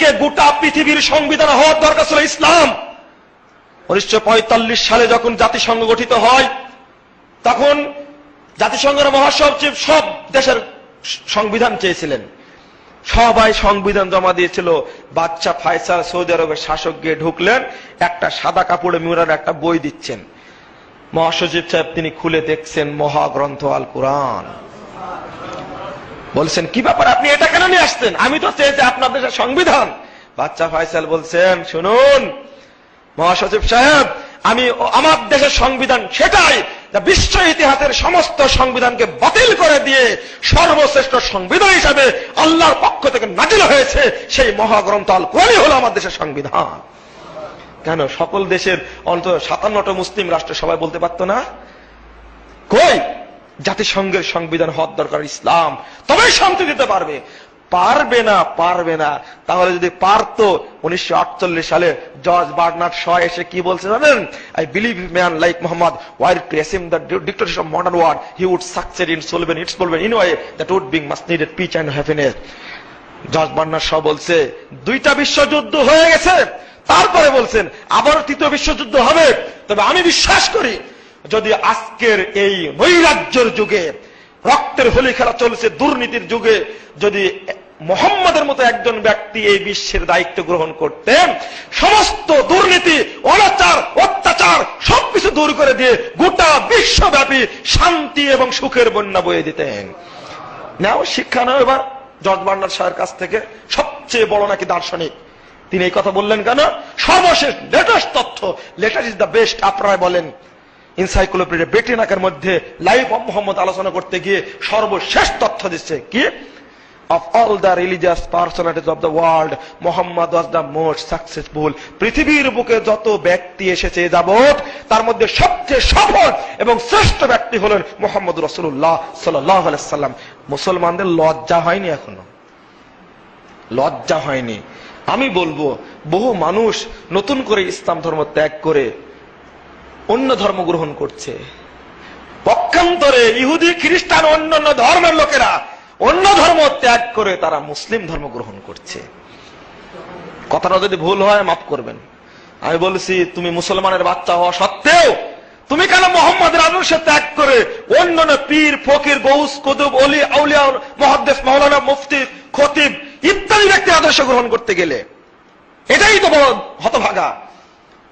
আজকে গোটা পৃথিবীর সংবিধান হওয়ার দরকার ছিল ইসলাম। উনিশশো সালে যখন জাতিসংঘ গঠিত হয়, তখন জাতিসংঘের মহাসচিব সব দেশের সংবিধান চেয়েছিলেন। সবাই সংবিধান জমা দিয়েছিল। বাচ্চা ফাইসাল সৌদি আরবের শাসক গিয়ে ঢুকলেন, একটা সাদা কাপড়ে মিউরার একটা বই দিচ্ছেন। মহাসচিব সাহেব তিনি খুলে দেখছেন মহাগ্রন্থ আল কোরআন বলছেন, কি ব্যাপার আপনি এটা কেন নিয়ে আসতেন আমি তো চেয়েছি আপনার দেশের সংবিধান। বাচ্চা ফাইসাল বলছেন, শুনুন, মহাসচিব সাহেব, আমি আমার দেশের সংবিধান সেটাই বিশ্ব ইতিহাসের সমস্ত সংবিধানকে বাতিল করে দিয়ে সর্বশ্রেষ্ঠ সংবিধান হিসাবে আল্লাহর পক্ষ থেকে নাজিল হয়েছে, সেই মহাগ্রন্থ আল কোরআনই হলো আমার দেশের সংবিধান। কেন? সকল দেশের অন্তত সাতান্নটা মুসলিম রাষ্ট্র সবাই বলতে পারতো না? কই? জাতিসংঘের সংবিধান হওয়ার দরকার ইসলাম। তবেই শান্তি দিতে পারবে। পারবে না পারবে না। তাহলে যদি পারতো, উনিশশো আটচল্লিশ সালে জর্জ বার্নার্ড শ এসে কি বলছে জানেন? I believe man like Mohammed while to the dictatorship of modern world he would succeed in solving its বলবেন in way that would bring most needed peace and happiness George Bernard Shaw বলছে, দুইটা বিশ্বযুদ্ধ হয়ে গেছে। তারপরে বলছেন আবার তৃতীয় বিশ্বযুদ্ধ হবে। তবে আমি বিশ্বাস করি যদি আজকের এই নৈরাজ্যের যুগে, রক্তের হোলি খেলা চলছে দুর্নীতির যুগে, যদি মোহাম্মদের মতো একজন ব্যক্তি এই বিশ্বের দায়িত্ব গ্রহণ করতেন সমস্ত দুর্নীতি, অনাচার, অত্যাচার সবকিছু দূর করে দিয়ে গোটা বিশ্বব্যাপী শান্তি এবং সুখের বন্যা বয়ে দিতেন। নাও, শিক্ষা নাও এবার জর্জ বার্নার সাহের কাছ থেকে সবচেয়ে বড় নাকি দার্শনিক। তিনি এই কথা বললেন কেন? সর্বশেষ লেটেস্ট তথ্য, লেটেস্ট ইজ দ্য বেস্ট আপনারা বলেন। ইনসাইক্লোপিডিয়া ব্রিটেনাকের মধ্যে লাইফ অফ মোহাম্মদ আলোচনা করতে গিয়ে সর্বশেষ তথ্য দিচ্ছে কি? Of all the religious personalities of the world Mohammad was the most successful. পৃথিবীর বুকে যত ব্যক্তি এসেছে যাবৎ, তার মধ্যে সবচেয়ে সফল এবং শ্রেষ্ঠ ব্যক্তি হলেন মোহাম্মদ রসুল্লাহ সাল্লাহ সাল্লাম। মুসলমানদের লজ্জা হয়নি এখনও? লজ্জা হয়নি। আমি বলব, বহু মানুষ নতুন করে ইসলাম ধর্ম ত্যাগ করে অন্য ধর্ম গ্রহণ করছে। পক্ষান্তরে ইহুদি, খ্রিস্টান অন্যান্য ধর্মের লোকেরা অন্য ধর্ম ত্যাগ করে তারা মুসলিম ধর্ম গ্রহণ করছে। কথাটা যদি ভুল হয়, মাফ করবেন। আমি বলছি, তুমি মুসলমানের বাচ্চা হওয়া সত্ত্বেও তুমি কেন মোহাম্মদের আদর্শ ত্যাগ করে অন্যান্য পীর, ফকির, গৌস, কুতুব, অলি, আউলিয়া মহাদ্দেশ মৌলানা মুফতি, খতিব ইত্যাদি ব্যক্তি আদর্শ গ্রহণ করতে গেলে এটাই তো বড় হতভাগা।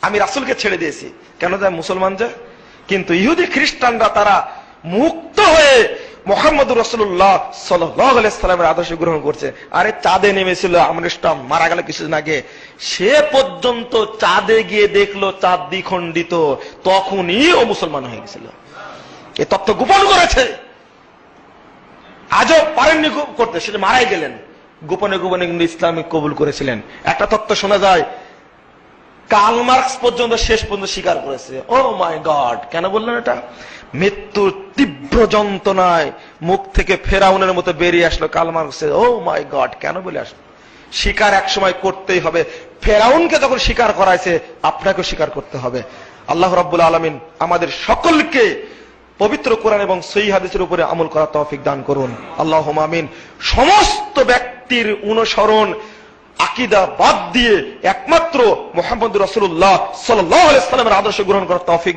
আমি রাসুলকে ছেড়ে দিয়েছি। কেন যায় মুসলমান যে? কিন্তু ইহুদি খ্রিস্টানরা তারা মুক্ত হয়ে মোহাম্মদ রসুল্লাহ সাল্লামের আদর্শ গ্রহণ করছে। আরে চাঁদে নেমেছিল আমরেস্টাম মারা গেল কিছুদিন আগে। সে পর্যন্ত চাঁদে গিয়ে দেখল চাঁদ দ্বিখণ্ডিত। তখনই ও মুসলমান হয়ে গেছিল। এ তথ্য গোপন করেছে। আজও পারেননি করতে। সেটা মারাই গেলেন। গোপনে গোপনে কিন্তু ইসলামিক কবুল করেছিলেন। একটা তত্ত্ব শোনা যায় কার্ল মার্কস পর্যন্ত শেষ পর্যন্ত স্বীকার করেছে। ও মাই গড কেন বললেন এটা? মৃত্যুর তীব্র যন্ত্রণায় মুখ থেকে ফেরাউনের মতো বেরিয়ে আসলো কার্ল মার্কসের ও মাই গড কেন বলে আসলো? স্বীকার এক সময় করতেই হবে। ফেরাউনকে যখন স্বীকার করাইছে, আপনাকেও স্বীকার করতে হবে। আল্লাহ রাব্বুল আলমিন আমাদের সকলকে পবিত্র কোরআন এবং সই হাদিসের উপরে আমল করা তৌফিক দান করুন। আল্লাহ আমিন। সমস্ত ব্যক্তির অনুসরণ আকিদা বাদ দিয়ে একমাত্র মোহাম্মদ রসুল্লাহ সাল্লাহ আদর্শ গ্রহণ করার তৌফিক